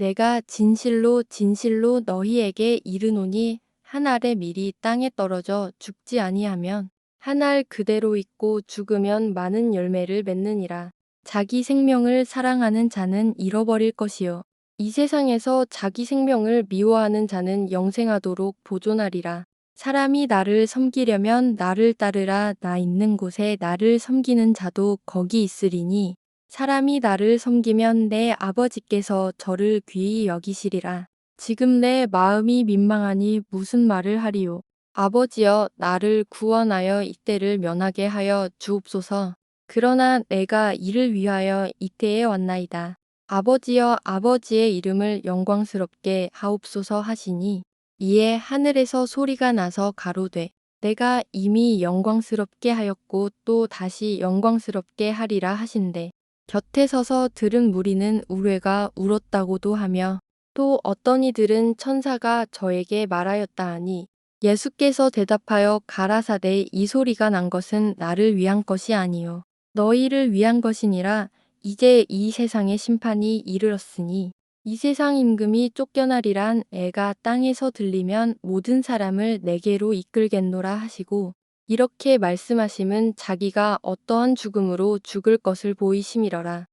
내가 진실로 진실로 너희에게 이르노니 한 알의 밀이 땅에 떨어져 죽지 아니하면 한 알 그대로 있고 죽으면 많은 열매를 맺느니라. 자기 생명을 사랑하는 자는 잃어버릴 것이요. 이 세상에서 자기 생명을 미워하는 자는 영생하도록 보존하리라. 사람이 나를 섬기려면 나를 따르라. 나 있는 곳에 나를 섬기는 자도 거기 있으리니 사람이 나를 섬기면 내 아버지께서 저를 귀히 여기시리라. 지금 내 마음이 민망하니 무슨 말을 하리요. 아버지여 나를 구원하여 이때를 면하게 하여 주옵소서. 그러나 내가 이를 위하여 이때에 왔나이다. 아버지여 아버지의 이름을 영광스럽게 하옵소서 하시니 이에 하늘에서 소리가 나서 가로되 내가 이미 영광스럽게 하였고 또 다시 영광스럽게 하리라 하신대. 곁에 서서 들은 무리는 우레가 울었다고도 하며 또 어떤 이들은 천사가 저에게 말하였다 하니 예수께서 대답하여 가라사대 이 소리가 난 것은 나를 위한 것이 아니요. 너희를 위한 것이니라. 이제 이 세상의 심판이 이르렀으니 이 세상 임금이 쫓겨나리란 애가 땅에서 들리면 모든 사람을 내게로 이끌겠노라 하시고 이렇게 말씀하심은 자기가 어떠한 죽음으로 죽을 것을 보이심이러라.